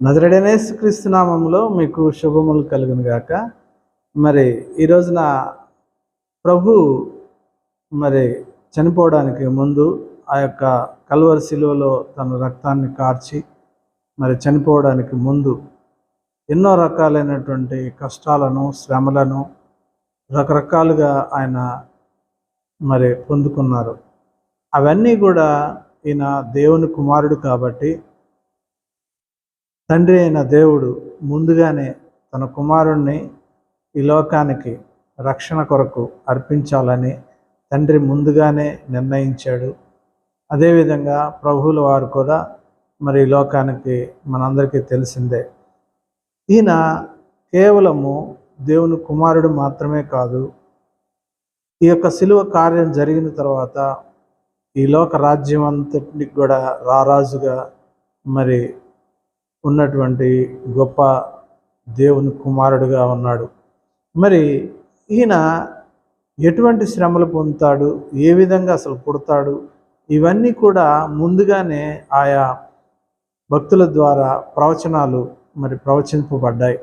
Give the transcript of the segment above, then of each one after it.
నజరడనేసు క్రీస్తు నామంలో మీకు శుభములు కలుగును గాక. మరి ఈ రోజున ప్రభు మరి చనిపోవడానికి ముందు ఆ యొక్క కల్వర్ శిలువలో తన రక్తాన్ని కార్చి మరి చనిపోవడానికి ముందు ఎన్నో రకాలైనటువంటి కష్టాలను శ్రమలను రకరకాలుగా ఆయన మరి పొందుకున్నారు. అవన్నీ కూడా ఈయన దేవుని కుమారుడు కాబట్టి తండ్రి అయిన దేవుడు ముందుగానే తన కుమారుణ్ణి ఈ లోకానికి రక్షణ కొరకు అర్పించాలని తండ్రి ముందుగానే నిర్ణయించాడు. అదేవిధంగా ప్రభువుల వారు కూడా మరి ఈ లోకానికి మనందరికీ తెలిసిందే. ఈయన కేవలము దేవుని కుమారుడు మాత్రమే కాదు ఈ యొక్క సిలువ కార్యం జరిగిన తర్వాత ఈ లోక రాజ్యం అంతటికి కూడా రారాజుగా మరి ఉన్నటువంటి గొప్ప దేవుని కుమారుడుగా ఉన్నాడు. మరి ఈయన ఎటువంటి శ్రమలు పొందుతాడు? ఏ విధంగా అసలు పుడతాడు? ఇవన్నీ కూడా ముందుగానే ఆయా భక్తుల ద్వారా ప్రవచనాలు మరి ప్రవచింపబడ్డాయి.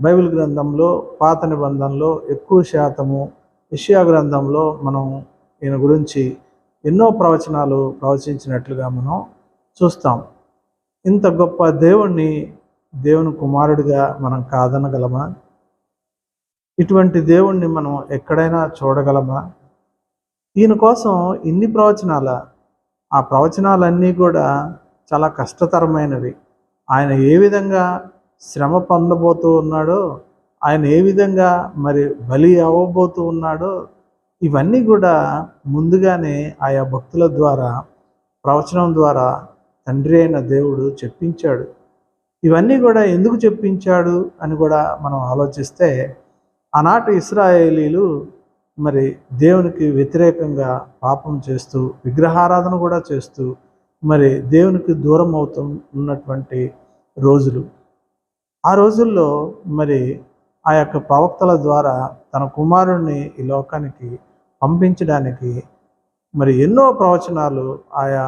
బైబిల్ గ్రంథంలో పాత నిబంధనలో ఎక్కువ శాతము ఇషియా గ్రంథంలో మనం ఈయన గురించి ఎన్నో ప్రవచనాలు ప్రవచించినట్లుగా మనం చూస్తాం. ఇంత గొప్ప దేవుణ్ణి దేవుని కుమారుడిగా మనం కాదనగలమా? ఇటువంటి దేవుణ్ణి మనం ఎక్కడైనా చూడగలమా? ఈయన కోసం ఇన్ని ప్రవచనాల ఆ ప్రవచనాలన్నీ కూడా చాలా కష్టతరమైనవి. ఆయన ఏ విధంగా శ్రమ పొందబోతూ ఉన్నాడో ఆయన ఏ విధంగా మరి బలి అవ్వబోతూ ఉన్నాడో ఇవన్నీ కూడా ముందుగానే ఆయా భక్తుల ద్వారా ప్రవచనం ద్వారా తండ్రి అయిన దేవుడు చెప్పించాడు. ఇవన్నీ కూడా ఎందుకు చెప్పించాడు అని కూడా మనం ఆలోచిస్తే ఆనాటి ఇస్రాయేలీలు మరి దేవునికి వ్యతిరేకంగా పాపం చేస్తూ విగ్రహారాధన కూడా చేస్తూ మరి దేవునికి దూరం అవుతూ ఉన్నటువంటి రోజులు. ఆ రోజుల్లో మరి ఆ యొక్క ప్రవక్తల ద్వారా తన కుమారుణ్ణి ఈ లోకానికి పంపించడానికి మరి ఎన్నో ప్రవచనాలు ఆయా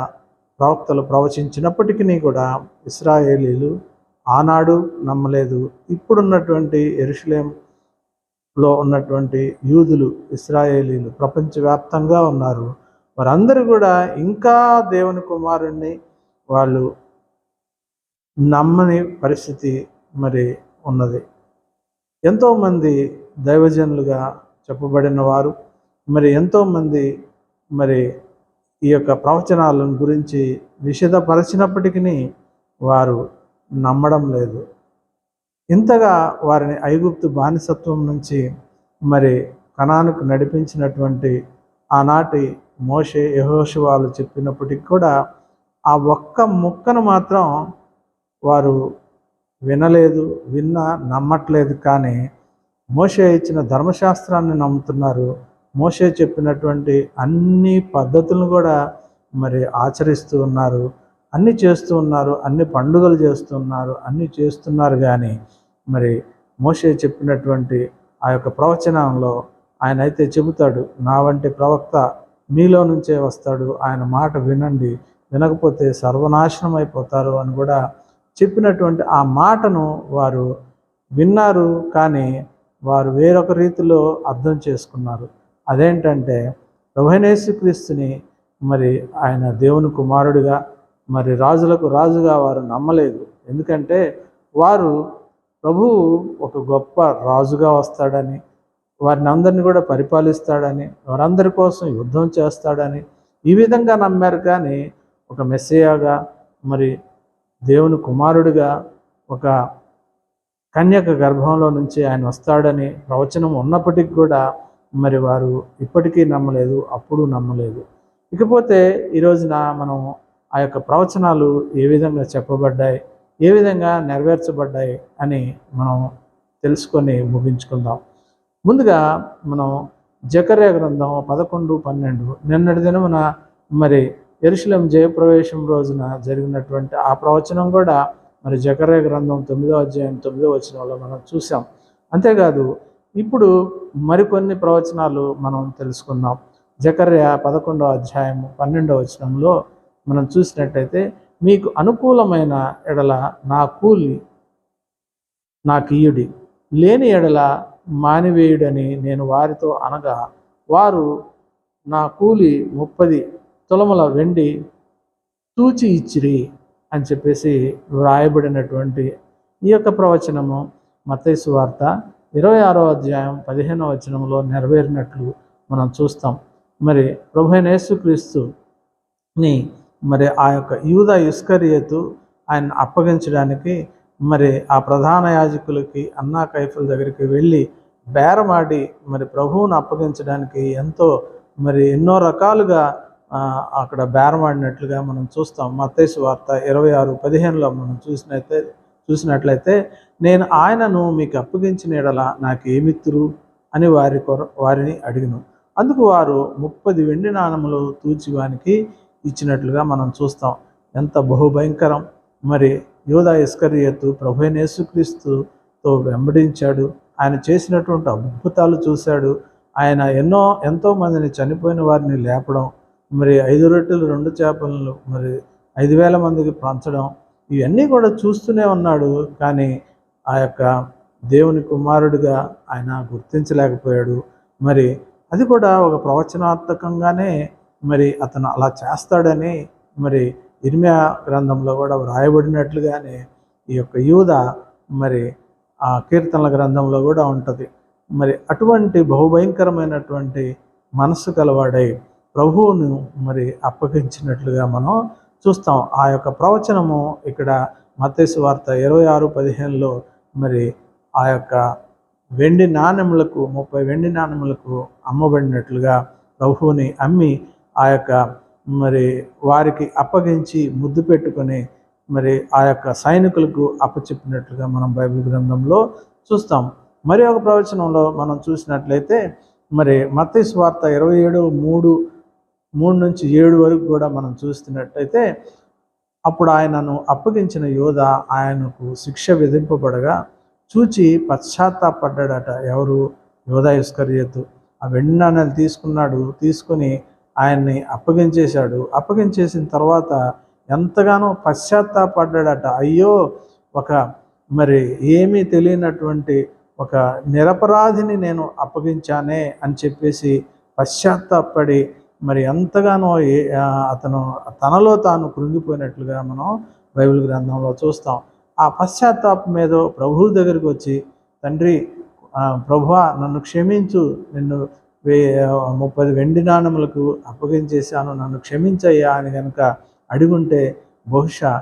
ప్రవక్తలు ప్రవచించినప్పటికీ కూడా ఇస్రాయేలీలు ఆనాడు నమ్మలేదు. ఇప్పుడున్నటువంటి ఎరుషులేంలో ఉన్నటువంటి యూదులు ఇస్రాయేలీలు ప్రపంచవ్యాప్తంగా ఉన్నారు. వారందరూ కూడా ఇంకా దేవుని కుమారుణ్ణి వాళ్ళు నమ్మని పరిస్థితి మరి ఉన్నది. ఎంతోమంది దైవజనులుగా చెప్పబడిన వారు మరి ఎంతోమంది మరి ఈ యొక్క ప్రవచనాలను గురించి విషదపరచినప్పటికీ వారు నమ్మడం లేదు. ఇంతగా వారిని ఐగుప్తు బానిసత్వం నుంచి మరి కణానికి నడిపించినటువంటి ఆనాటి మోషే యహోశివాలు చెప్పినప్పటికి కూడా ఆ ఒక్క ముక్కను మాత్రం వారు వినలేదు విన్నా నమ్మట్లేదు. కానీ మోషే ఇచ్చిన ధర్మశాస్త్రాన్ని నమ్ముతున్నారు. మోషే చెప్పినటువంటి అన్ని పద్ధతులను కూడా మరి ఆచరిస్తూ ఉన్నారు. అన్నీ చేస్తూ ఉన్నారు అన్ని పండుగలు చేస్తున్నారు అన్నీ అన్ని చేస్తున్నారు కానీ మరి మోషే చెప్పినటువంటి ఆ యొక్క ప్రవచనంలో ఆయన అయితే చెబుతాడు నా వంటి ప్రవక్త మీలో నుంచే వస్తాడు ఆయన మాట వినండి వినకపోతే సర్వనాశనం అయిపోతారు అని కూడా చెప్పినటువంటి ఆ మాటను వారు విన్నారు కానీ వారు వేరొక రీతిలో అర్థం చేసుకున్నారు. అదేంటంటే క్రీస్తుని మరి ఆయన దేవుని కుమారుడిగా మరి రాజులకు రాజుగా వారు నమ్మలేదు. ఎందుకంటే వారు ప్రభువు ఒక గొప్ప రాజుగా వస్తాడని వారిని అందరినీ కూడా పరిపాలిస్తాడని వారందరి కోసం యుద్ధం చేస్తాడని ఈ విధంగా నమ్మారు. కానీ ఒక మెస్సేయాగా మరి దేవుని కుమారుడిగా ఒక కన్యక గర్భంలో నుంచి ఆయన వస్తాడని ప్రవచనం ఉన్నప్పటికీ కూడా మరి వారు ఇప్పటికీ నమ్మలేదు అప్పుడు నమ్మలేదు. ఇకపోతే ఈ రోజున మనం ఆ యొక్క ప్రవచనాలు ఏ విధంగా చెప్పబడ్డాయి ఏ విధంగా నెరవేర్చబడ్డాయి అని మనం తెలుసుకొని ముగించుకుందాం. ముందుగా మనం జకర్య గ్రంథం పదకొండు పన్నెండు. నిన్నటి దినమున మరి ఎరుశలం జయప్రవేశం రోజున జరిగినటువంటి ఆ ప్రవచనం కూడా మరి జకర్య గ్రంథం తొమ్మిదో అధ్యాయం తొమ్మిదో వచనంలో మనం చూసాం అంతేకాదు ఇప్పుడు మరికొన్ని ప్రవచనాలు మనం తెలుసుకుందాం. జకర్య పదకొండో అధ్యాయం పన్నెండవ వచనంలో మనం చూసినట్టయితే మీకు అనుకూలమైన ఎడల నా కూలి నాకు ఇయుడి లేని ఎడల మానివేయుడని నేను వారితో అనగా వారు నా కూలి ముప్పది తులముల వెండి తూచి ఇచ్చిరి అని చెప్పేసి వ్రాయబడినటువంటి ఈ యొక్క ప్రవచనము మతైసు వార్త ఇరవై ఆరో అధ్యాయం పదిహేనవ వచనంలో నెరవేరినట్లు మనం చూస్తాం. మరి ప్రభు యేసుక్రీస్తుని మరి ఆ యొక్క యూద ఇస్కరియతు ఆయన అప్పగించడానికి మరి ఆ ప్రధాన యాజకులకి అన్నా కైఫుల దగ్గరికి వెళ్ళి బేరమాడి మరి ప్రభువును అప్పగించడానికి ఎంతో మరి ఎన్నో రకాలుగా అక్కడ బేరమాడినట్లుగా మనం చూస్తాం. మత్తేసు వార్త ఇరవై ఆరు పదిహేనులో మనం చూసినైతే చూసినట్లయితే నేను ఆయనను మీకు అప్పగించిన ఎడల నాకు ఏమిత్తురు అని వారి కొర వారిని అడిగిను. అందుకు వారు ముప్పది వెండి నాణములు తూచివానికి ఇచ్చినట్లుగా మనం చూస్తాం. ఎంత బహుభయంకరం! మరి యోధా ఇస్కరియత్తు ప్రభు యేసుక్రీస్తుతో వెంబడించాడు. ఆయన చేసినటువంటి అద్భుతాలు చూశాడు. ఆయన ఎన్నో ఎంతో మందిని చనిపోయిన వారిని లేపడం మరి ఐదు రొట్టెలు రెండు చేపలను మరి ఐదు వేల మందికి పంచడం ఇవన్నీ కూడా చూస్తూనే ఉన్నాడు కానీ ఆ యొక్క దేవుని కుమారుడిగా ఆయన గుర్తించలేకపోయాడు. మరి అది కూడా ఒక ప్రవచనాత్మకంగానే మరి అతను అలా చేస్తాడని మరి ఇర్మియా గ్రంథంలో కూడా వ్రాయబడినట్లుగానే ఈ యొక్క యూద మరి ఆ కీర్తనల గ్రంథంలో కూడా ఉంటుంది. మరి అటువంటి బహుభయంకరమైనటువంటి మనస్సు కలవాడై ప్రభువును మరి అప్పగించినట్లుగా మనం చూస్తాం. ఆ యొక్క ప్రవచనము ఇక్కడ మత్తేసు వార్త ఇరవై ఆరు పదిహేనులో మరి ఆ యొక్క వెండి నాణెములకు ముప్పై వెండి నాణెములకు అమ్మబడినట్లుగా ప్రభువుని అమ్మి ఆ యొక్క మరి వారికి అప్పగించి ముద్దు పెట్టుకొని మరి ఆ యొక్క సైనికులకు అప్పచెప్పినట్లుగా మనం బైబిల్ గ్రంథంలో చూస్తాం. మరి ఒక ప్రవచనంలో మనం చూసినట్లయితే మరి మత్తయి వార్త ఇరవై ఏడు మూడు మూడు నుంచి ఏడు వరకు కూడా మనం చూస్తున్నట్టయితే అప్పుడు ఆయనను అప్పగించిన యోధ ఆయనకు శిక్ష విధింపబడగా చూచి పశ్చాత్తాపడ్డాడట ఎవరు? యోధ ఇస్కరియతు. ఆ వెండి నాణ్యాలు తీసుకున్నాడు తీసుకొని ఆయన్ని అప్పగించేశాడు. అప్పగించేసిన తర్వాత ఎంతగానో పశ్చాత్తాపడ్డాడట అయ్యో ఒక మరి ఏమీ తెలియనటువంటి ఒక నిరపరాధిని నేను అప్పగించానే అని చెప్పేసి పశ్చాత్తాపడి మరి ఎంతగానో అతను తనలో తాను కృంగిపోయినట్లుగా మనం బైబిల్ గ్రంథంలో చూస్తాం. ఆ పశ్చాత్తాపం మీద ప్రభువు దగ్గరికి వచ్చి తండ్రి ఆ, ప్రభువా నన్ను క్షమించు. నిన్ను వే ముప్పది వెండి నాణములకు అప్పగించేశాను. నన్ను క్షమించయ్యా అని కనుక అడిగుంటే బహుశా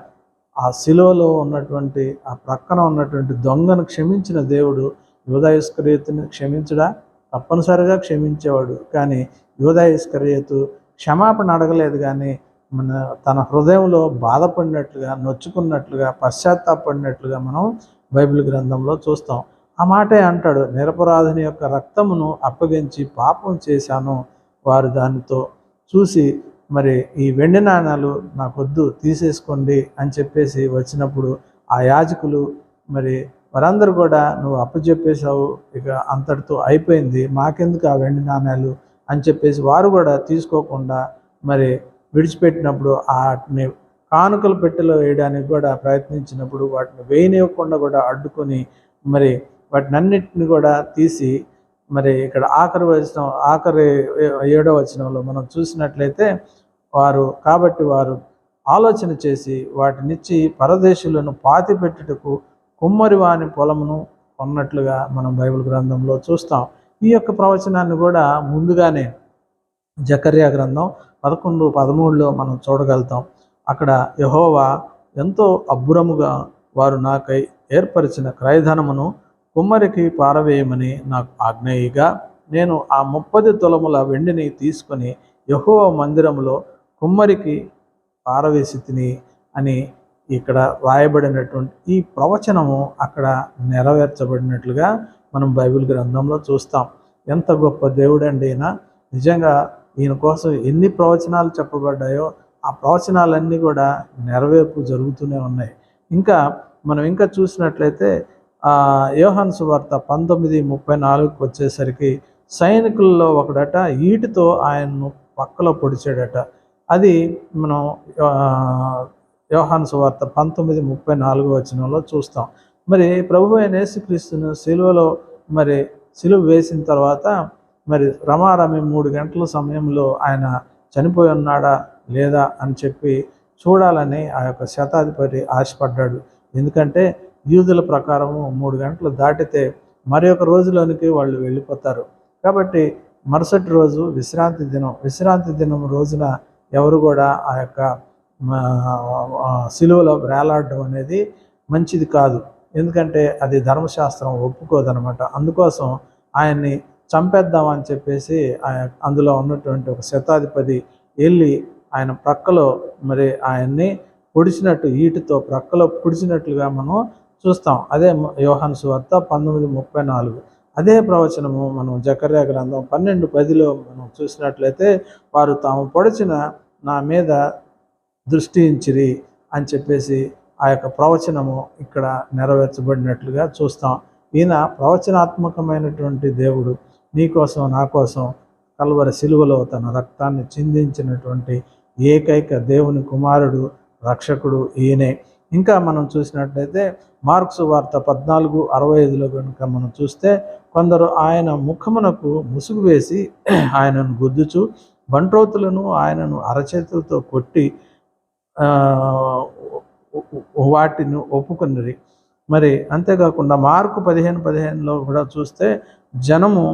ఆ శిలోలో ఉన్నటువంటి ఆ ప్రక్కన ఉన్నటువంటి దొంగను క్షమించిన దేవుడు యోధాయస్కరియతని క్షమించడా? తప్పనిసరిగా క్షమించేవాడు. కానీ యోధాయస్కరియతు క్షమాపణ అడగలేదు కానీ మన తన హృదయంలో బాధపడినట్లుగా నొచ్చుకున్నట్లుగా పశ్చాత్తాపడినట్లుగా మనం బైబిల్ గ్రంథంలో చూస్తాం. ఆ మాటే అంటాడు నిరపరాధుని యొక్క రక్తమును అప్పగించి పాపం చేశాను. వారు దానితో చూసి మరి ఈ వెండి నాణాలు నాకొద్దు తీసేసుకోండి అని చెప్పేసి వచ్చినప్పుడు ఆ యాజకులు మరి వారందరూ కూడా నువ్వు అప్పచెప్పేశావు ఇక అంతటితో అయిపోయింది. మాకెందుకు ఆ వెండి నాణాలు? అని చెప్పేసి వారు కూడా తీసుకోకుండా మరి విడిచిపెట్టినప్పుడు వాటిని కానుకల పెట్టెలో వేయడానికి కూడా ప్రయత్నించినప్పుడు వాటిని వేయనివ్వకుండా కూడా అడ్డుకొని మరి వాటిని అన్నిటిని కూడా తీసి మరి ఇక్కడ ఆఖరి వచనం ఆఖరి ఏడో వచనంలో మనం చూసినట్లయితే వారు కాబట్టి వారు ఆలోచన చేసి వాటినిచ్చి పరదేశులను పాతి పెట్టుటకు కుమ్మరి వాని పొలమును కొన్నట్లుగా మనం బైబిల్ గ్రంథంలో చూస్తాం. ఈ యొక్క ప్రవచనాన్ని కూడా ముందుగానే జకర్యా గ్రంథం పదకొండు పదమూడులో మనం చూడగలుగుతాం. అక్కడ యహోవా ఎంతో అబ్బురముగా వారు నాకై ఏర్పరిచిన క్రయధనమును కుమ్మరికి పారవేయమని నాకు ఆజ్ఞేయగా. నేను ఆ ముప్పది తులముల వెండిని తీసుకొని యహోవ మందిరములో కుమ్మరికి పారవేసి తిని అని ఇక్కడ రాయబడినటువంటి ఈ ప్రవచనము అక్కడ నెరవేర్చబడినట్లుగా మనం బైబిల్ గ్రంథంలో చూస్తాం. ఎంత గొప్ప దేవుడండి ఈయన. నిజంగా ఈయన కోసం ఎన్ని ప్రవచనాలు చెప్పబడ్డాయో ఆ ప్రవచనాలన్నీ కూడా నెరవేర్పు జరుగుతూనే ఉన్నాయి. ఇంకా మనం ఇంకా చూసినట్లయితే యోహన్ సువార్త పంతొమ్మిది ముప్పై నాలుగుకి వచ్చేసరికి సైనికుల్లో ఒకడట ఈటితో ఆయన్ను పక్కలో పొడిచాడట. అది మనం ఆ, యోహాను సువార్త పంతొమ్మిది ముప్పై నాలుగు వచనంలో చూస్తాం. మరి ప్రభు అయిన యేసుక్రీస్తును సిలువలో మరి సిలువ వేసిన తర్వాత మరి రమారమి మూడు గంటల సమయంలో ఆయన చనిపోయి ఉన్నాడా లేదా అని చెప్పి చూడాలని ఆ యొక్క శతాధిపతి ఆశపడ్డాడు. ఎందుకంటే యూదుల ప్రకారము మూడు గంటలు దాటితే మరి ఒక రోజులోనికి వాళ్ళు వెళ్ళిపోతారు. కాబట్టి మరుసటి రోజు విశ్రాంతి దినం విశ్రాంతి దినం రోజున ఎవరు కూడా ఆ యొక్క సిలువలో వేలాడడం అనేది మంచిది కాదు. ఎందుకంటే అది ధర్మశాస్త్రం ఒప్పుకోదనమాట అందుకోసం ఆయన్ని చంపేద్దామని చెప్పేసి అందులో ఉన్నటువంటి ఒక శతాధిపతి వెళ్ళి ఆయన ప్రక్కలో మరి ఆయన్ని పొడిచినట్టు ఈటితో ప్రక్కలో పొడిచినట్లుగా మనం చూస్తాం. అదే మ- యోహాను సువార్త పంతొమ్మిది ముప్పై నాలుగు. అదే ప్రవచనము మనం జకర్యా గ్రంథం పన్నెండు పదిలో మనం చూసినట్లయితే వారు తాము పొడిచిన నా మీద దృష్టించిరి అని చెప్పేసి ఆ యొక్క ప్రవచనము ఇక్కడ నెరవేర్చబడినట్లుగా చూస్తాం. ఈయన ప్రవచనాత్మకమైనటువంటి దేవుడు నీకోసం నా కోసం కల్వరి శిలువలో తన రక్తాన్ని చిందించినటువంటి ఏకైక దేవుని కుమారుడు రక్షకుడు ఈయనే. ఇంకా మనం చూసినట్లయితే మార్క్స్ వార్త పద్నాలుగు అరవై ఐదులో కనుక మనం చూస్తే కొందరు ఆయన ముఖమునకు ముసుగు వేసి ఆయనను గుద్దుచు బంట్రోతులను ఆయనను అరచేతులతో కొట్టి వాటిని ఒప్పుకున్నది. మరి అంతేకాకుండా మార్కు పదిహేను పదిహేనులో కూడా చూస్తే జనము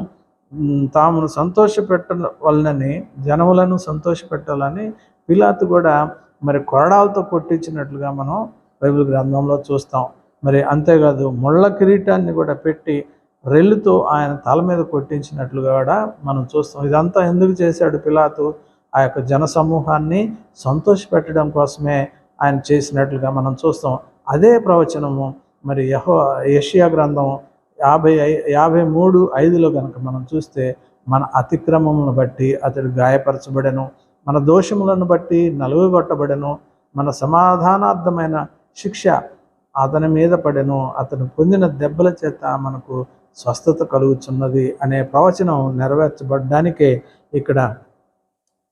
తామును సంతోషపెట్ట వలనని జనములను సంతోషపెట్టాలని పిలాతు కూడా మరి కొరడాలతో కొట్టించినట్లుగా మనం బైబిల్ గ్రంథంలో చూస్తాం. మరి అంతేకాదు ముళ్ళ కిరీటాన్ని కూడా పెట్టి రెల్లుతో ఆయన తల మీద కొట్టించినట్లుగా కూడా మనం చూస్తాం. ఇదంతా ఎందుకు చేశాడు పిలాతు? ఆ యొక్క జన సమూహాన్ని సంతోషపెట్టడం కోసమే ఆయన చేసినట్లుగా మనం చూస్తాం. అదే ప్రవచనము మరి యహో యషియా గ్రంథం యాభై ఐ- యాభై మూడు ఐదులో కనుక మనం చూస్తే మన అతిక్రమములను బట్టి అతడు గాయపరచబడెను. మన దోషములను బట్టి నలుగుగొట్టబడెను మన సమాధానార్థమైన శిక్ష అతని మీద పడెను. అతను పొందిన దెబ్బల చేత మనకు స్వస్థత కలుగుచున్నది అనే ప్రవచనం నెరవేర్చబడ్డానికే ఇక్కడ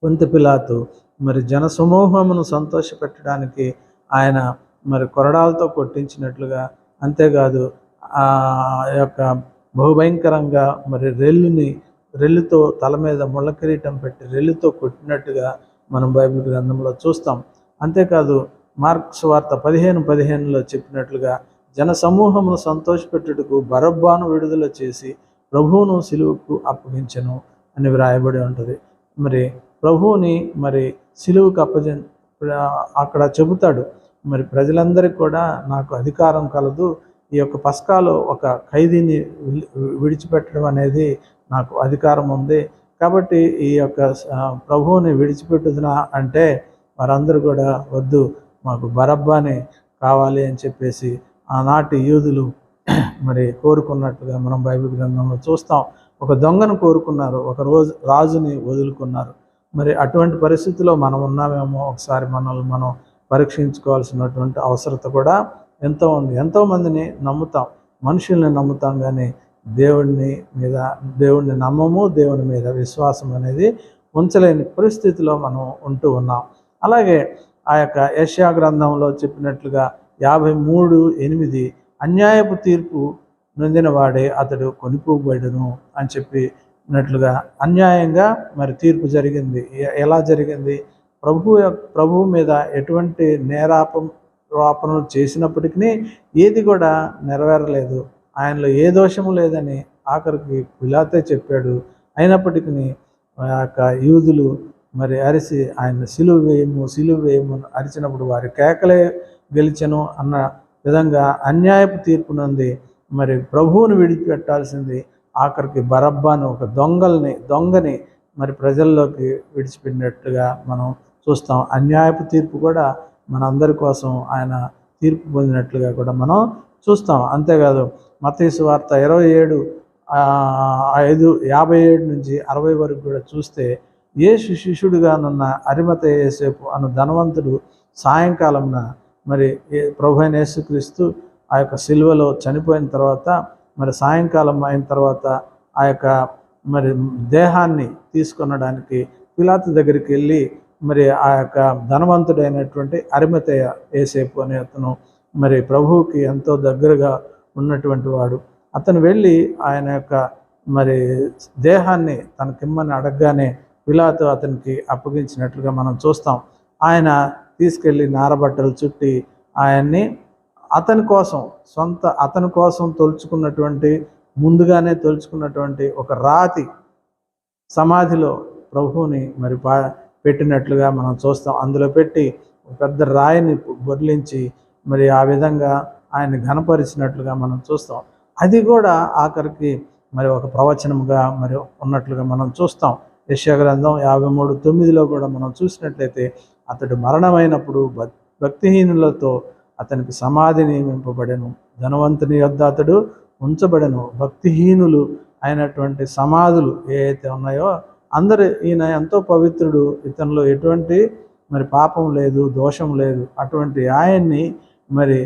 పొంతి పిలాతు మరి జన సమూహమును సంతోషపెట్టడానికి ఆయన మరి కొరడాలతో కొట్టించినట్లుగా అంతేకాదు ఆ యొక్క బహుభయంకరంగా మరి రెల్లుని రెల్లుతో తల మీద ముళ్ళ కిరీటం పెట్టి రెల్లుతో కొట్టినట్టుగా మనం బైబిల్ గ్రంథంలో చూస్తాం. అంతేకాదు మార్క్స్ వార్త పదిహేను పదిహేనులో చెప్పినట్లుగా జన సమూహమును సంతోషపెట్టుటకు బరబ్బాను విడుదల చేసి ప్రభువును సిలువుకు అప్పగించను అని వ్రాయబడి ఉంటుంది. మరి ప్రభువుని మరి సిలువుకు అప్పజ అక్కడ చెబుతాడు. మరి ప్రజలందరికీ కూడా నాకు అధికారం కలదు. ఈ యొక్క పస్కాలో ఒక ఖైదీని విడిచిపెట్టడం అనేది నాకు అధికారం ఉంది. కాబట్టి ఈ యొక్క ప్రభువుని విడిచిపెట్టుదునా అంటే వారందరూ కూడా వద్దు మాకు బరబ్బాని కావాలి అని చెప్పేసి ఆనాటి యూదులు మరి కోరుకున్నట్టుగా మనం బైబిల్ గ్రంథంలో చూస్తాం. ఒక దొంగను కోరుకున్నారు ఒక రోజు రాజుని వదులుకున్నారు. మరి అటువంటి పరిస్థితిలో మనం ఉన్నామేమో ఒకసారి మనల్ని మనం పరీక్షించుకోవాల్సినటువంటి అవసరత కూడా ఎంతో ఉంది. ఎంతోమందిని నమ్ముతాం. మనుషుల్ని నమ్ముతాం కానీ దేవుడిని మీద దేవుడిని నమ్మము దేవుని మీద విశ్వాసం అనేది ఉంచలేని పరిస్థితిలో మనం ఉంటూ ఉన్నాం. అలాగే ఆ యొక్క యష్యా గ్రంథంలో చెప్పినట్లుగా యాభై మూడు ఎనిమిది అన్యాయపు తీర్పు నొందినవాడే అతడు కొనిపోబడును అని చెప్పి నట్లుగా అన్యాయంగా మరి తీర్పు జరిగింది. ఎలా జరిగింది? ప్రభు యొక్క- ప్రభువు మీద ఎటువంటి నేరాపం ఆరోపణలు చేసినప్పటికీ ఏది కూడా నెరవేరలేదు. ఆయనలో ఏ దోషము లేదని ఆఖరికి పిలాతే చెప్పాడు. అయినప్పటికీ ఆ యొక్క యూదులు మరి అరిసి ఆయన సిలువ వేయము సిలువ వేయము అరిచినప్పుడు వారి కేకలే గెలిచను అన్న విధంగా అన్యాయపు తీర్పునంది. మరి ప్రభువును విడిచిపెట్టాల్సింది ఆఖరికి బరబ్బాను ఒక దొంగల్ని దొంగని మరి ప్రజల్లోకి విడిచిపెట్టినట్టుగా మనం చూస్తాం. అన్యాయపు తీర్పు కూడా మనందరి కోసం ఆయన తీర్పు పొందినట్లుగా కూడా మనం చూస్తాం. అంతేకాదు మతీసు వార్త ఇరవై ఏడు ఐదు యాభై ఏడు నుంచి అరవై వరకు కూడా చూస్తే యేసు శిష్యుడిగానున్న అరిమత యేసేపు అను ధనవంతుడు సాయంకాలంన మరి ఏ- ప్రభు అయిన యేసుక్రీస్తు ఆ యొక్క సిలువలో చనిపోయిన తర్వాత మరి సాయంకాలం అయిన తర్వాత ఆ యొక్క మరి దేహాన్ని తీసుకొనడానికి పిలాతు దగ్గరికి వెళ్ళి మరి ఆ యొక్క ధనవంతుడైనటువంటి అరిమతయ్య ఏసేపు అనే అతను మరి ప్రభువుకి ఎంతో దగ్గరగా ఉన్నటువంటి వాడు. అతను వెళ్ళి ఆయన యొక్క మరి దేహాన్ని తనకిమ్మని అడగగానే పిలాతు అతనికి అప్పగించినట్లుగా మనం చూస్తాం. ఆయన తీసుకెళ్ళి నారబట్టలు చుట్టి ఆయన్ని అతని కోసం సొంత అతని కోసం తొలుచుకున్నటువంటి ముందుగానే తొలుచుకున్నటువంటి ఒక రాతి సమాధిలో ప్రభువుని మరి పా పెట్టినట్లుగా మనం చూస్తాం. అందులో పెట్టి పెద్ద రాయిని బొర్లించి మరి ఆ విధంగా ఆయన ఘనపరిచినట్లుగా మనం చూస్తాం. అది కూడా ఆఖరికి మరి ఒక ప్రవచనముగా మరి ఉన్నట్లుగా మనం చూస్తాం. యశ్యా యాభై మూడు తొమ్మిదిలో కూడా మనం చూసినట్లయితే అతడు మరణమైనప్పుడు భక్- భక్తిహీనులతో అతనికి సమాధి నియమింపబడెను. ధనవంతుని యొద్ద అతడు ఉంచబడెను. భక్తిహీనులు అయినటువంటి సమాధులు ఏ ఉన్నాయో అందరు ఈయన ఎంతో పవిత్రుడు. ఇతనిలో ఎటువంటి మరి పాపం లేదు దోషం లేదు. అటువంటి ఆయన్ని మరి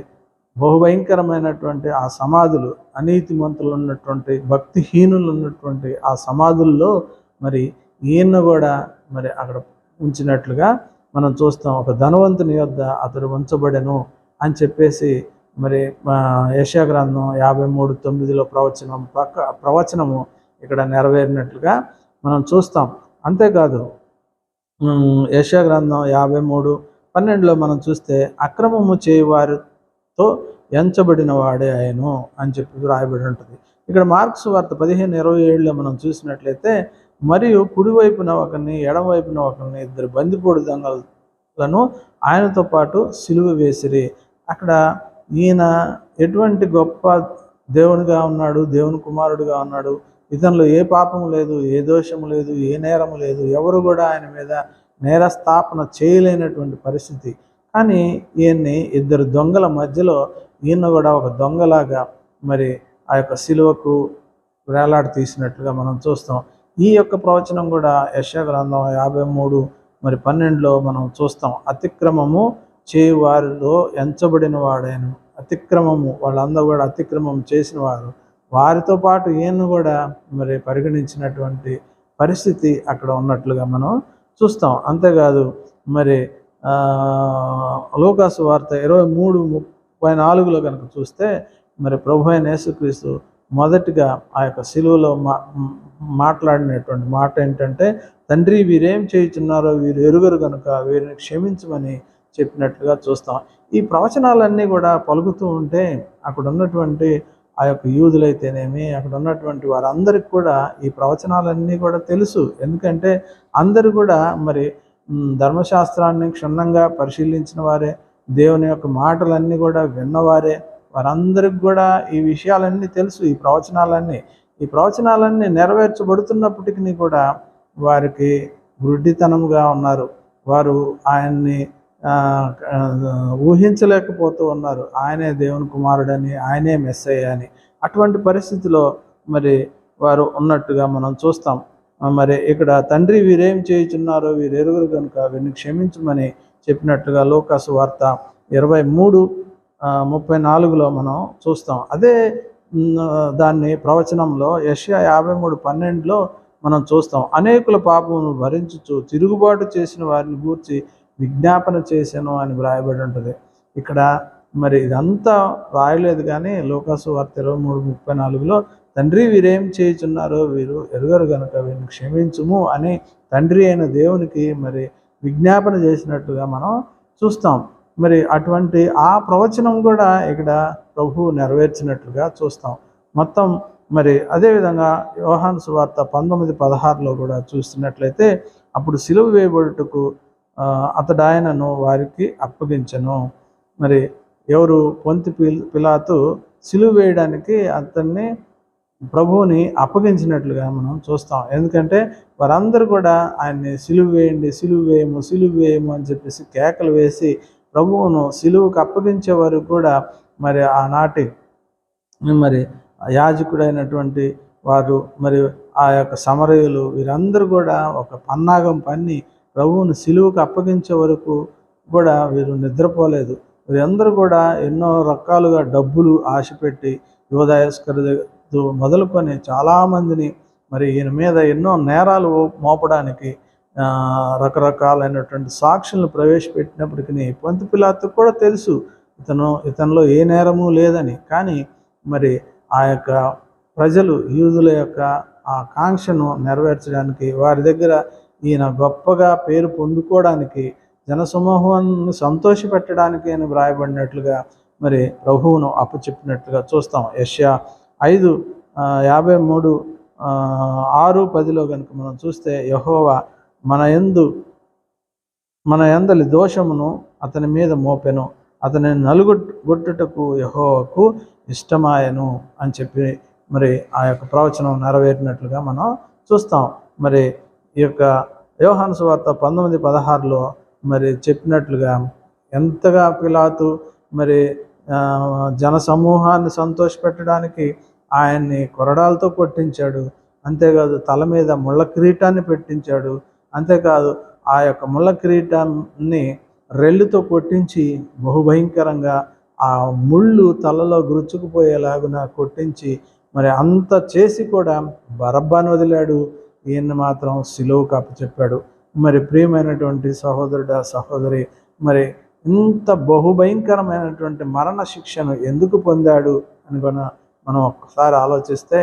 బహుభయంకరమైనటువంటి ఆ సమాధులు అనీతిమంతులు ఉన్నటువంటి భక్తిహీనులు ఉన్నటువంటి ఆ సమాధుల్లో మరి ఈయన కూడా మరి అక్కడ ఉంచినట్లుగా మనం చూస్తాం. ఒక ధనవంతుని యొద్ద అతడు ఉంచబడెను. అని చెప్పేసి మరి ఆ, గ్రంథం యాభై మూడు తొమ్మిదిలో ప్రవచనం ప్రక ప్రవచనము ఇక్కడ నెరవేరినట్లుగా మనం చూస్తాం. అంతేకాదు ఉమ్, గ్రంథం యాభై మూడు పన్నెండులో మనం చూస్తే అక్రమము చేయవారితో ఎంచబడిన వాడే ఆయను అని చెప్పి రాయబడి ఉంటుంది. ఇక్కడ మార్క్స్ వార్త పదిహేను ఇరవై ఏడులో మనం చూసినట్లయితే మరియు కుడివైపున ఒకరిని ఎడమవైపున ఒకరిని ఇద్దరు బందిపోడు దొంగలను ఆయనతో పాటు సిలువ వేసిరి. అక్కడ ఈయన ఎటువంటి గొప్ప దేవునిగా ఉన్నాడు దేవుని కుమారుడిగా ఉన్నాడు ఇతనిలో ఏ పాపం లేదు ఏ దోషము లేదు ఏ నేరము లేదు ఎవరు కూడా ఆయన మీద నేరస్థాపన చేయలేనటువంటి పరిస్థితి. కానీ ఈయన్ని ఇద్దరు దొంగల మధ్యలో ఈయన కూడా ఒక దొంగలాగా మరి ఆ యొక్క సిలువకు వేలాడి తీసినట్లుగా మనం చూస్తాం. ఈ యొక్క ప్రవచనం కూడా యశ గ్రంథం యాభై మూడు మరి పన్నెండులో మనం చూస్తాం. అతిక్రమము చేయువారిలో ఎంచబడిన వాడేను అతిక్రమము వాళ్ళందరూ కూడా అతిక్రమం చేసిన వారు వారితో పాటు ఈయన కూడా మరి పరిగణించినటువంటి పరిస్థితి అక్కడ ఉన్నట్లుగా మనం చూస్తాం. అంతేకాదు మరి లోకాసు వార్త ఇరవై మూడు ముప్పై నాలుగులో కనుక చూస్తే మరి ప్రభు అయిన యేసుక్రీస్తు మొదటిగా ఆ యొక్క సిలువలో మా మాట్లాడినటువంటి మాట ఏంటంటే తండ్రి వీరేం చేయుచున్నారో వీరు ఎరుగరు కనుక వీరిని క్షమించమని చెప్పినట్లుగా చూస్తాం. ఈ ప్రవచనాలన్నీ కూడా పలుకుతూ ఉంటే అక్కడ ఉన్నటువంటి ఆ యొక్క యూదులైతేనేమి అక్కడ ఉన్నటువంటి వారందరికి కూడా ఈ ప్రవచనాలన్నీ కూడా తెలుసు. ఎందుకంటే అందరూ కూడా మరి ధర్మశాస్త్రాన్ని క్షుణ్ణంగా పరిశీలించిన వారే దేవుని యొక్క మాటలన్నీ కూడా విన్నవారే వారందరికి కూడా ఈ విషయాలన్నీ తెలుసు ఈ ప్రవచనాలన్నీ. ఈ ప్రవచనాలన్నీ నెరవేర్చబడుతున్నప్పటికీ కూడా వారికి వృడ్డితనంగా ఉన్నారు. వారు ఆయన్ని ఊహించలేకపోతూ ఉన్నారు. ఆయనే దేవుని కుమారుడని ఆయనే మెస్సయ్య అని. అటువంటి పరిస్థితిలో మరి వారు ఉన్నట్టుగా మనం చూస్తాం. మరి ఇక్కడ తండ్రి వీరేం చేయుచున్నారో వీరెరుగురు కనుక వీరిని క్షమించమని చెప్పినట్టుగా లోకాసు వార్త ఇరవై మూడు ముప్పై నాలుగులో మనం చూస్తాం. అదే దాన్ని ప్రవచనంలో యష్యా యాభై మూడు పన్నెండులో మనం చూస్తాం. అనేకుల పాపమును భరించుచు తిరుగుబాటు చేసిన వారిని గూర్చి విజ్ఞాపన చేశాను అని వ్రాయబడి ఉంటుంది. ఇక్కడ మరి ఇదంతా రాయలేదు కానీ లోకాసు వార్త ఇరవై మూడు ముప్పై నాలుగులో తండ్రి వీరేం చేయుచున్నారో వీరు ఎరుగరు గనుక వీరిని క్షమించుము అని తండ్రి అయిన దేవునికి మరి విజ్ఞాపన చేసినట్టుగా మనం చూస్తాం. మరి అటువంటి ఆ ప్రవచనం కూడా ఇక్కడ ప్రభు నెరవేర్చినట్లుగా చూస్తాం. మొత్తం మరి అదేవిధంగా యోహాన్ సువార్త పంతొమ్మిది పదహారులో కూడా చూస్తున్నట్లయితే అప్పుడు సిలువ వేయబడుటకు అతడాయనను అతడు ఆయనను వారికి అప్పగించను. మరి ఎవరు పొంతి పిల్ పిలాతు సిలువ వేయడానికి అతన్ని ప్రభువుని అప్పగించినట్లుగా మనం చూస్తాం. ఎందుకంటే వారందరూ కూడా ఆయన్ని సిలువ వేయండి సిలువ వేయము సిలువ వేయము అని చెప్పేసి కేకలు వేసి ప్రభువును సిలువుకు అప్పగించే వారు కూడా మరి ఆనాటి మరి యాజకుడైనటువంటి వారు మరి ఆ యొక్క సమరయులు వీరందరూ కూడా ఒక పన్నాగం పన్ని ప్రభువును సిలువుకు అప్పగించే వరకు కూడా వీరు నిద్రపోలేదు. వీరందరూ కూడా ఎన్నో రకాలుగా డబ్బులు ఆశపెట్టి యువదాయస్కరు మొదలుకొని చాలామందిని మరి ఈయన మీద ఎన్నో నేరాలు మోపడానికి రకరకాలైనటువంటి సాక్షులను ప్రవేశపెట్టినప్పటికీ పొంతి కూడా తెలుసు ఇతను ఇతనిలో ఏ నేరము లేదని. కానీ మరి ఆ యొక్క ప్రజలు యూదుల యొక్క ఆ కాంక్షను నెరవేర్చడానికి వారి దగ్గర ఈయన గొప్పగా పేరు పొందుకోవడానికి జనసమూహాన్ని సంతోషపెట్టడానికి అని వ్రాయబడినట్లుగా మరి ప్రభువును అప్పచెప్పినట్లుగా చూస్తాం. యష్యా ఐదు యాభై మూడు ఆరు పదిలో కనుక మనం చూస్తే యహోవా మన యందు మన యందలి దోషమును అతని మీద మోపెను. అతని నలుగొట్టుటకు యహోవకు ఇష్టమాయను అని చెప్పి మరి ఆ యొక్క ప్రవచనం నెరవేరినట్లుగా మనం చూస్తాం. మరి ఈ యొక్క యోహాను సువార్త పంతొమ్మిది పదహారులో మరి చెప్పినట్లుగా ఎంతగా పిలాతు మరి జన సమూహాన్ని సంతోషపెట్టడానికి ఆయన్ని కొరడాలతో కొట్టించాడు. అంతేకాదు తల మీద ముళ్ళ కిరీటాన్ని పెట్టించాడు. అంతేకాదు ఆ యొక్క ముళ్ళ కిరీటాన్ని రెల్లుతో కొట్టించి బహుభయంకరంగా ఆ ముళ్ళు తలలో గురుచుకుపోయేలాగున కొట్టించి మరి అంత చేసి కూడా బరబ్బాను వదిలాడు. ఈయన్ని మాత్రం సిలువుకు అప్పచెప్పాడు మరి ప్రియమైనటువంటి సహోదరుడ సహోదరి మరి ఇంత బహుభయంకరమైనటువంటి మరణ శిక్షను ఎందుకు పొందాడు అని కూడా మనం ఒక్కసారి ఆలోచిస్తే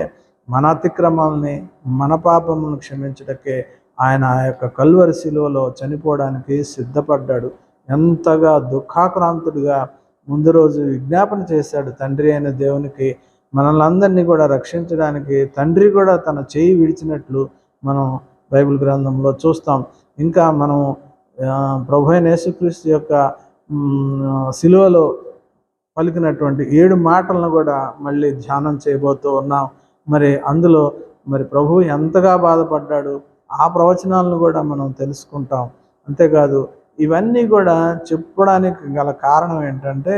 మన అతిక్రమాలని మన పాపములను క్షమించటకే ఆయన ఆ యొక్క కల్వరి శిలువలో చనిపోవడానికి సిద్ధపడ్డాడు. ఎంతగా దుఃఖాక్రాంతుడిగా ముందు రోజు విజ్ఞాపన చేశాడు తండ్రి అయిన దేవునికి. మనల్ని అందరినీ కూడా రక్షించడానికి తండ్రి కూడా తన చేయి విడిచినట్లు మనం బైబిల్ గ్రంథంలో చూస్తాం. ఇంకా మనం ఆ, ప్రభు అయిన యేసుక్రీస్తు యొక్క సిలువలో శిలువలో పలికినటువంటి ఏడు మాటలను కూడా మళ్ళీ ధ్యానం చేయబోతూ ఉన్నాం. మరి అందులో మరి ప్రభు ఎంతగా బాధపడ్డాడు ఆ ప్రవచనాలను కూడా మనం తెలుసుకుంటాం. అంతేకాదు ఇవన్నీ కూడా చెప్పడానికి గల కారణం ఏంటంటే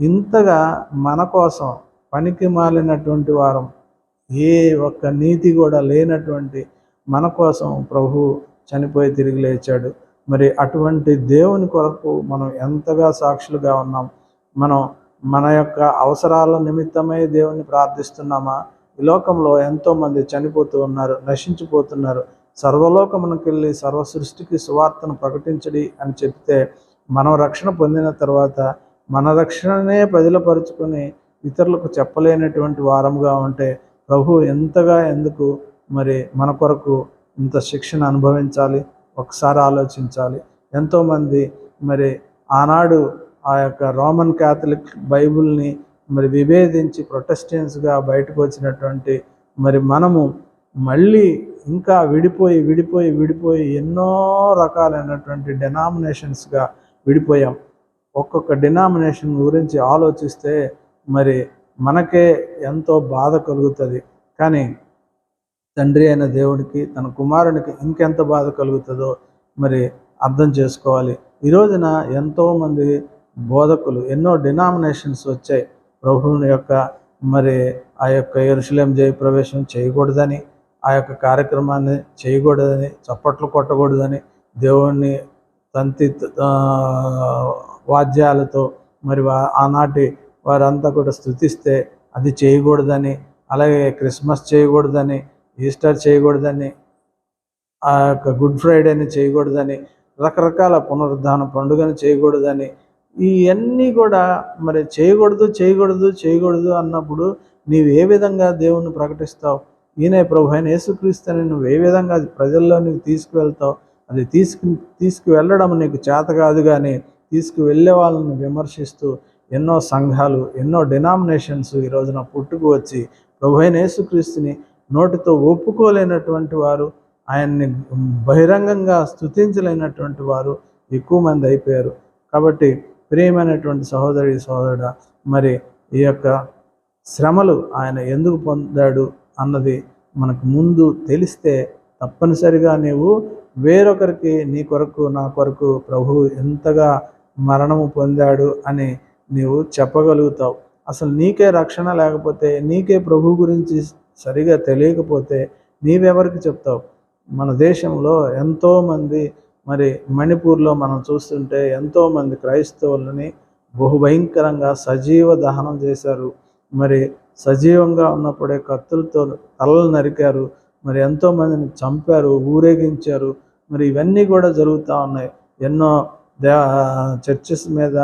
ఇంతగా మన కోసం పనికి మాలినటువంటి వారం ఏ ఒక్క నీతి కూడా లేనటువంటి మన కోసం ప్రభు చనిపోయి తిరిగి లేచాడు. మరి అటువంటి దేవుని కొరకు మనం ఎంతగా సాక్షులుగా ఉన్నాం? మనం మన యొక్క అవసరాల నిమిత్తమై దేవుని ప్రార్థిస్తున్నామా? ఈ లోకంలో ఎంతోమంది చనిపోతూ ఉన్నారు నశించిపోతున్నారు. సర్వలోకమునకు వెళ్ళి సర్వ సృష్టికి సువార్తను ప్రకటించడి అని చెప్తే మనం రక్షణ పొందిన తర్వాత మన రక్షణనే ప్రజలపరుచుకొని ఇతరులకు చెప్పలేనటువంటి వారముగా ఉంటే ప్రభు ఎంతగా ఎందుకు మరి మన కొరకు ఇంత శిక్షణ అనుభవించాలి ఒకసారి ఆలోచించాలి. ఎంతోమంది మరి ఆనాడు ఆ యొక్క రోమన్ క్యాథలిక్ బైబిల్ని మరి విభేదించి ప్రొటెస్టెంట్స్గా బయటకు వచ్చినటువంటి మరి మనము మళ్ళీ ఇంకా విడిపోయి విడిపోయి విడిపోయి ఎన్నో రకాలైనటువంటి డెనామినేషన్స్గా విడిపోయాం. ఒక్కొక్క డినామినేషన్ గురించి ఆలోచిస్తే మరి మనకే ఎంతో బాధ కలుగుతుంది. కానీ తండ్రి అయిన దేవుడికి తన కుమారునికి ఇంకెంత బాధ కలుగుతుందో మరి అర్థం చేసుకోవాలి. ఈ రోజున ఎంతోమంది బోధకులు ఎన్నో డినామినేషన్స్ వచ్చాయి. ప్రభువుని యొక్క మరి ఆ యొక్క ఎరుశలేం జయ ప్రవేశం చేయకూడదని ఆ యొక్క కార్యక్రమాన్ని చేయకూడదని చప్పట్లు కొట్టకూడదని దేవుణ్ణి తంతి వాద్యాలతో మరి ఆనాటి వారంతా కూడా స్థుతిస్తే అది చేయకూడదని అలాగే క్రిస్మస్ చేయకూడదని ఈస్టర్ చేయకూడదని ఆ యొక్క గుడ్ ఫ్రైడేని చేయకూడదని రకరకాల పునరుద్ధాన పండుగను చేయకూడదని ఇవన్నీ కూడా మరి చేయకూడదు చేయకూడదు చేయకూడదు అన్నప్పుడు నీవు ఏ విధంగా దేవుణ్ణి ప్రకటిస్తావు? ఈయనే ప్రభు అయిన యేసుక్రీస్తుని నువ్వు ఏ విధంగా అది ప్రజల్లో నీకు తీసుకువెళ్తావు? అది తీసుకు తీసుకువెళ్ళడం నీకు చేత కాదు కానీ తీసుకువెళ్ళే వాళ్ళని విమర్శిస్తూ ఎన్నో సంఘాలు ఎన్నో డినామినేషన్స్ ఈ రోజున పుట్టుకు వచ్చి ప్రభు అయిన యేసుక్రీస్తుని నోటితో ఒప్పుకోలేనటువంటి వారు ఆయన్ని బహిరంగంగా స్తుతించలేనటువంటి వారు ఎక్కువ మంది అయిపోయారు. కాబట్టి ప్రియమైనటువంటి సహోదరి సహోదరుడ మరి ఈ యొక్క శ్రమలు ఆయన ఎందుకు పొందాడు అన్నది మనకు ముందు తెలిస్తే తప్పనిసరిగా నీవు వేరొకరికి నీ కొరకు నా కొరకు ప్రభు ఎంతగా మరణము పొందాడు అని నీవు చెప్పగలుగుతావు. అసలు నీకే రక్షణ లేకపోతే నీకే ప్రభు గురించి సరిగా తెలియకపోతే నీవెవరికి చెప్తావు? మన దేశంలో ఎంతోమంది మరి మణిపూర్లో మనం చూస్తుంటే ఎంతోమంది క్రైస్తవులని బహుభయంకరంగా సజీవ దహనం చేశారు. మరి సజీవంగా ఉన్నప్పుడే కత్తులతో తలలు నరికారు. మరి ఎంతోమందిని చంపారు ఊరేగించారు. మరి ఇవన్నీ కూడా జరుగుతూ ఉన్నాయి. ఎన్నో దే చర్చెస్ మీద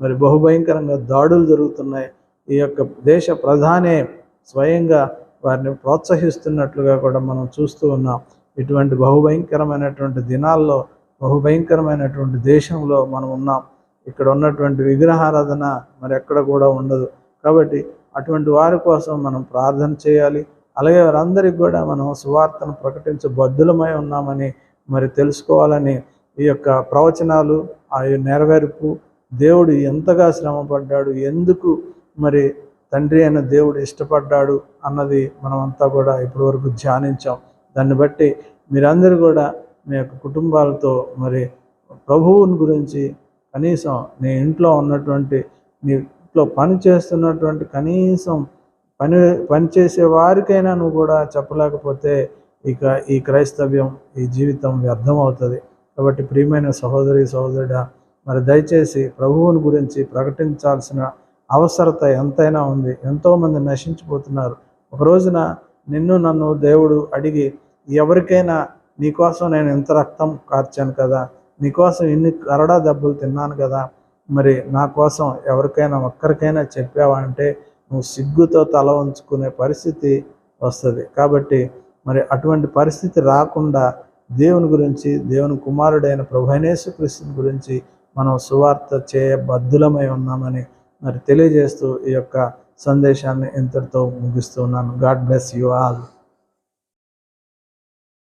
మరి బహుభయంకరంగా దాడులు జరుగుతున్నాయి. ఈ యొక్క దేశ ప్రధానే స్వయంగా వారిని ప్రోత్సహిస్తున్నట్లుగా కూడా మనం చూస్తూ ఉన్నాం. ఇటువంటి బహుభయంకరమైనటువంటి దినాల్లో బహుభయంకరమైనటువంటి దేశంలో మనం ఉన్నాం. ఇక్కడ ఉన్నటువంటి విగ్రహారాధన మరి ఎక్కడ కూడా ఉండదు. కాబట్టి అటువంటి వారి కోసం మనం ప్రార్థన చేయాలి. అలాగే వారందరికీ కూడా మనం సువార్తను ప్రకటించ బద్దులమై ఉన్నామని మరి తెలుసుకోవాలని ఈ యొక్క ప్రవచనాలు ఆ నెరవేర్పు దేవుడు ఎంతగా శ్రమపడ్డాడు ఎందుకు మరి తండ్రి అయిన దేవుడు ఇష్టపడ్డాడు అన్నది మనమంతా కూడా ఇప్పటివరకు ధ్యానించాం. దాన్ని బట్టి మీరందరూ కూడా మీ యొక్క కుటుంబాలతో మరి ప్రభువుని గురించి కనీసం నీ ఇంట్లో ఉన్నటువంటి నీ ఇంట్లో పని చేస్తున్నటువంటి కనీసం పని పనిచేసే వారికైనా నువ్వు కూడా చెప్పలేకపోతే ఇక ఈ క్రైస్తవ్యం ఈ జీవితం వ్యర్థం అవుతుంది కాబట్టి ప్రియమైన సహోదరి సహోదరుడా మరి దయచేసి ప్రభువుని గురించి ప్రకటించాల్సిన అవసరత ఎంతైనా ఉంది. ఎంతోమంది నశించిపోతున్నారు. ఒక రోజున నిన్ను నన్ను దేవుడు అడిగి ఎవరికైనా నీకోసం నేను ఎంత రక్తం కార్చాను కదా నీకోసం ఇన్ని కరడా దెబ్బలు తిన్నాను కదా మరి నా కోసం ఎవరికైనా ఒక్కరికైనా చెప్పావా అంటే నువ్వు సిగ్గుతో తల ఉంచుకునే పరిస్థితి వస్తుంది. కాబట్టి మరి అటువంటి పరిస్థితి రాకుండా దేవుని గురించి దేవుని కుమారుడైన ప్రభైనేశ్వ కృష్ణుని గురించి మనం సువార్త చేయబద్ధులమై ఉన్నామని మరి తెలియజేస్తూ ఈ యొక్క సందేశాన్ని ఇంతటితో ముగిస్తున్నాను. God bless you all.